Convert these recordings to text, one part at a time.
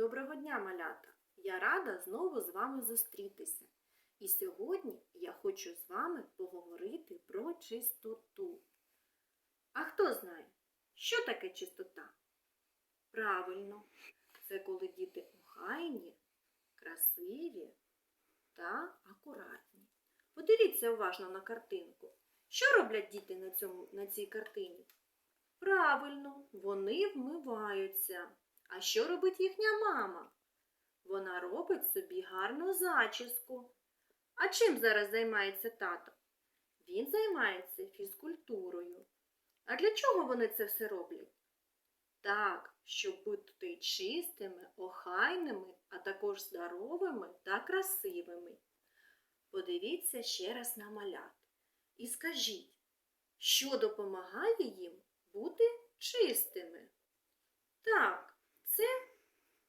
Доброго дня, малята! Я рада знову з вами зустрітися. І сьогодні я хочу з вами поговорити про чистоту. А хто знає, що таке чистота? Правильно, це коли діти охайні, красиві та акуратні. Подивіться уважно на картинку. Що роблять діти на, цьому, на цій картині? Правильно, вони вмиваються. А що робить їхня мама? Вона робить собі гарну зачіску. А чим зараз займається тато? Він займається фізкультурою. А для чого вони це все роблять? Так, щоб бути чистими, охайними, а також здоровими та красивими. Подивіться ще раз на малят і скажіть, що допомагає їм бути чистими? Так, це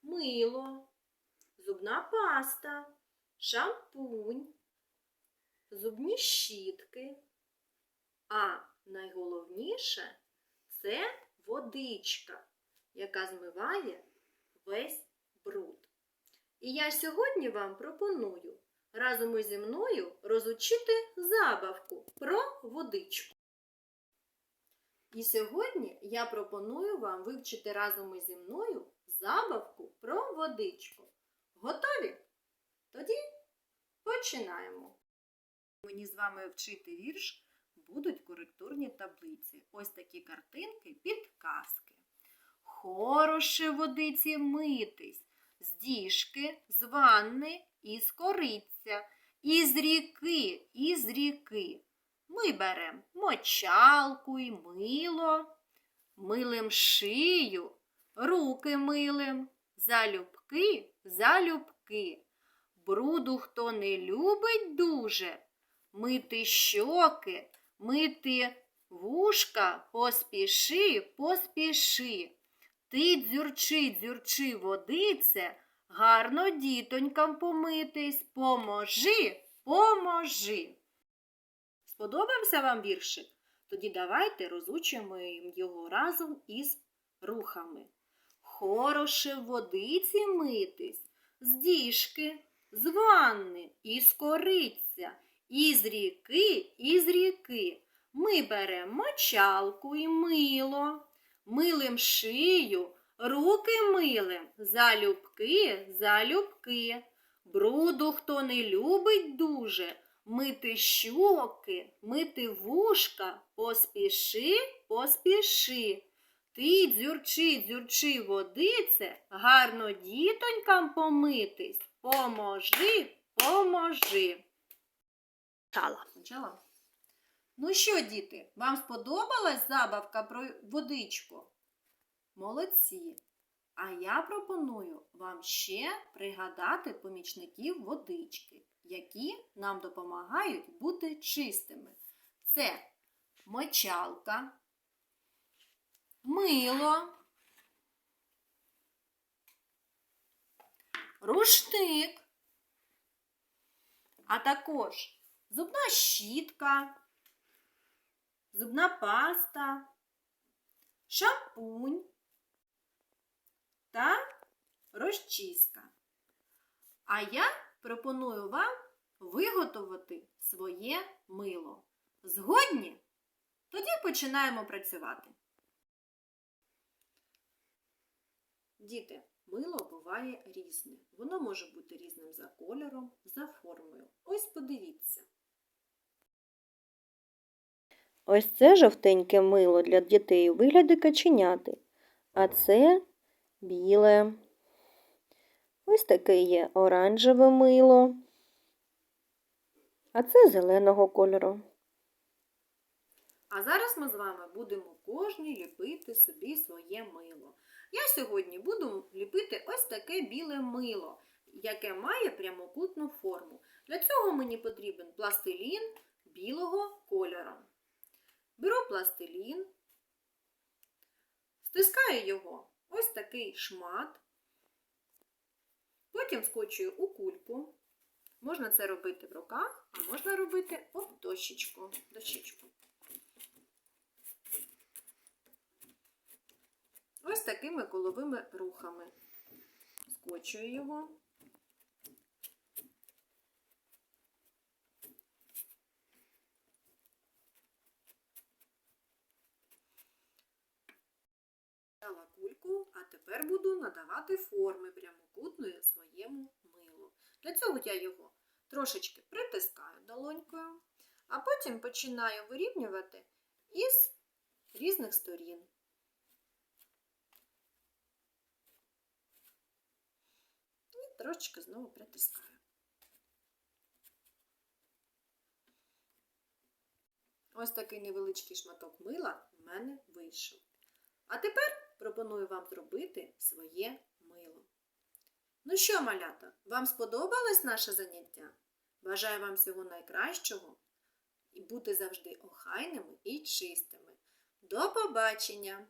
мило, зубна паста, шампунь, зубні щітки. А найголовніше це водичка, яка змиває весь бруд. І я сьогодні вам пропоную разом зі мною розучити забавку про водичку. І сьогодні я пропоную вам вивчити разом ізі мною забавку про водичку. Готові? Тоді починаємо. Мені з вами вчити вірш будуть коректурні таблиці. Ось такі картинки, підказки. Хороше водиці митись, з діжки, з ванни і з кориця, із ріки, із ріки. Ми берем мочалку і мило, милим шию, руки милим, залюбки, залюбки. Бруду хто не любить дуже, мити щоки, мити вушка, поспіши, поспіши. Ти дзюрчи, дзюрчи водице, гарно дітонькам помитись, поможи, поможи. Сподобався вам віршик? Тоді давайте розучимо його разом із рухами. Хороше водиці митись, з діжки, з ванни, із кориця, із ріки, із ріки. Ми беремо мочалку і мило, милим шию, руки милим, залюбки, залюбки. Бруду хто не любить дуже, мити щоки, мити вушка, поспіши, поспіши. Ти, дзюрчи, дзюрчи водице, гарно дітонькам помитись. Поможи, поможи. Чала. Почала? Ну що, діти, вам сподобалась забавка про водичку? Молодці. А я пропоную вам ще пригадати помічників водички, які нам допомагають бути чистими. Це мочалка, мило, рушник, а також зубна щітка, зубна паста, шампунь та розчіска. А я пропоную вам виготовити своє мило. Згодні? Тоді починаємо працювати. Діти, мило буває різне. Воно може бути різним за кольором, за формою. Ось подивіться. Ось це жовтеньке мило для дітей у вигляді каченяти, а це біле. Ось таке є оранжеве мило, а це зеленого кольору. А зараз ми з вами будемо кожній ліпити собі своє мило. Я сьогодні буду ліпити ось таке біле мило, яке має прямокутну форму. Для цього мені потрібен пластилін білого кольору. Беру пластилін, стискаю його ось такий шмат, потім скочую у кульку. Можна це робити в руках, а можна робити об дощечку. дощечку. Ось такими коловими рухами. скочую його. Дала кульку, а тепер буду надавати форми прямокутної своєму милу. Для цього я його трошечки притискаю долонькою, а потім починаю вирівнювати із різних сторін. Трошечки знову притискаю. Ось такий невеличкий шматок мила в мене вийшов. А тепер пропоную вам зробити своє мило. Ну що, малята, вам сподобалось наше заняття? Бажаю вам всього найкращого і бути завжди охайними і чистими. До побачення!